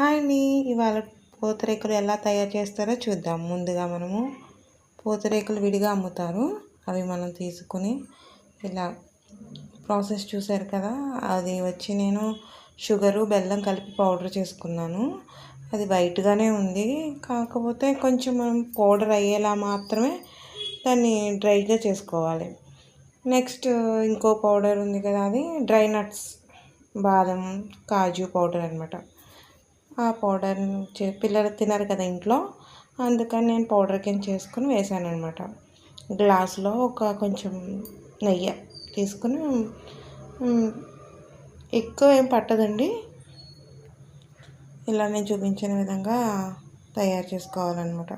Hi అండి. ఇవాళ పూతరేకులు ఎలా తయారు చేస్తారో చూద్దాం. ముందుగా మనము పూతరేకులు విడిగా అమ్ముతారు. అవి మనం తీసుకుని ఇలా ప్రాసెస్ చూసారు కదా అది వచ్చి నేను షుగరు బెల్లం కలిపి పౌడర్ చేసుకున్నాను. అది వైట్గానే ఉంది. కాకపోతే కొంచెం మనం పౌడర్ అయ్యేలా మాత్రమే దాన్ని డ్రైగా చేసుకోవాలి. నెక్స్ట్ ఇంకో పౌడర్ ఉంది కదా అది డ్రై నట్స్ బాదం కాజు పౌడర్ అనమాట ఆ పౌడర్ పిల్లలు తినరు కదా ఇంట్లో. అందుకని నేను పౌడర్ కింద చేసుకుని వేసాను అనమాట గ్లాస్లో ఒక కొంచెం నెయ్యి తీసుకుని ఎక్కువ ఏం పట్టదండి. ఇలా నేను చూపించిన విధంగా తయారు చేసుకోవాలన్నమాట.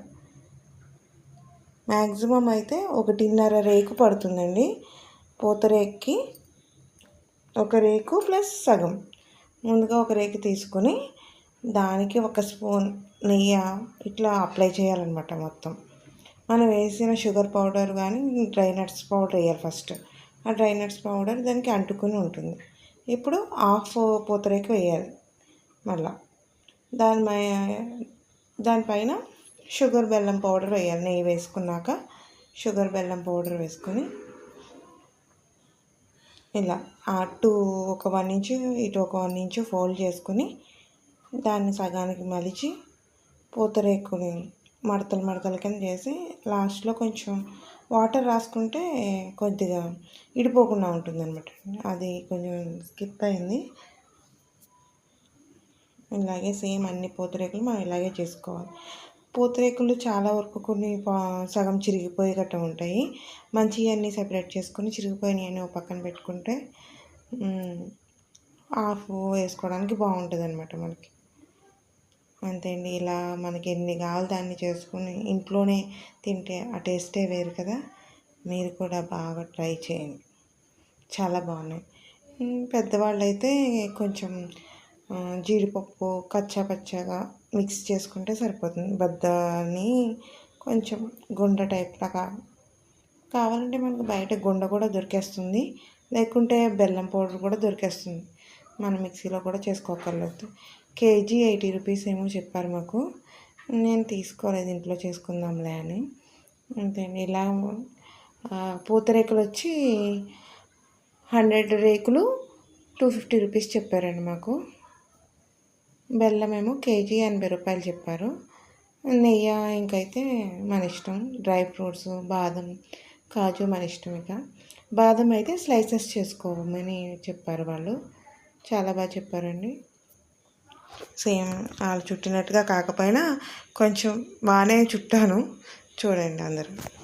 మ్యాక్సిమం అయితే ఒకటిన్నర రేకు పడుతుందండి. పూతరేక్కి ఒక రేకు ప్లస్ సగం. ముందుగా ఒక రేకు తీసుకొని దానికి ఒక స్పూన్ నెయ్యి ఇట్లా అప్లై చేయాలన్నమాట మొత్తం. మనం వేసిన షుగర్ పౌడర్ కానీ డ్రై నట్స్ పౌడర్ వేయాలి ఫస్ట్. ఆ డ్రై నట్స్ పౌడర్ దానికి అంటుకుని ఉంటుంది. ఇప్పుడు హాఫ్ పూతరేకి వేయాలి మళ్ళా. దాని దానిపైన షుగర్ బెల్లం పౌడర్ వేయాలి. నెయ్యి వేసుకున్నాక షుగర్ బెల్లం పౌడర్ వేసుకొని ఇలా అటు ఒక వన్ ఇంచు ఇటు ఒక వన్ ఇంచు ఫోల్డ్ చేసుకొని దాన్ని సగానికి మలిచి పూతరేకుని మడతలు మడతల కింద చేసి లాస్ట్లో కొంచెం వాటర్ రాసుకుంటే కొద్దిగా ఇడిపోకుండా ఉంటుంది అనమాట అది కొంచెం స్కిప్ అయింది. ఇలాగే సేమ్ అన్ని పూతరేకులు మనం ఇలాగే చేసుకోవాలి. పూతరేకులు చాలా వరకు కొన్ని సగం చిరిగిపోయి గట్ట ఉంటాయి. మంచిగా అన్నీ సెపరేట్ చేసుకొని చిరిగిపోయినవి పక్కన పెట్టుకుంటే హాఫ్ వేసుకోవడానికి బాగుంటుంది అనమాట మనకి. అంతే అండి. ఇలా మనకి ఎన్ని కావాలి దాన్ని చేసుకుని ఇంట్లోనే తింటే ఆ టేస్టే వేరు కదా. మీరు కూడా బాగా ట్రై చేయండి. చాలా బాగున్నాయి. పెద్దవాళ్ళు అయితే కొంచెం జీడిపప్పు కచ్చా పచ్చగా మిక్స్ చేసుకుంటే సరిపోతుంది. బద్దని కొంచెం గుండ టైప్ లాగా కావాలంటే మనకు బయట గుండ కూడా దొరికేస్తుంది. లేకుంటే బెల్లం పౌడర్ కూడా దొరికేస్తుంది. మనం మిక్సీలో కూడా చేసుకోగలదు కేజీ ఎయిటీ రూపీస్ ఏమో చెప్పారు మాకు. నేను తీసుకోలేదు ఇంట్లో చేసుకుందాంలే అని. అంతే ఇలా పూతరేకులు వచ్చి హండ్రెడ్ రేకులు టూ ఫిఫ్టీ రూపీస్ చెప్పారండి మాకు. బెల్లం ఏమో కేజీ ఎనభై రూపాయలు చెప్పారు. నెయ్యి ఇంకైతే మన ఇష్టం డ్రై ఫ్రూట్స్ బాదం కాజు మన ఇష్టం ఇక. బాదం అయితే స్లైసెస్ చేసుకోమని చెప్పారు వాళ్ళు. చాలా బాగా చెప్పారండి. సేమ్ వాళ్ళు చుట్టినట్టుగా కాకపోయినా కొంచెం బాగానే చుట్టాను. చూడండి అందరూ.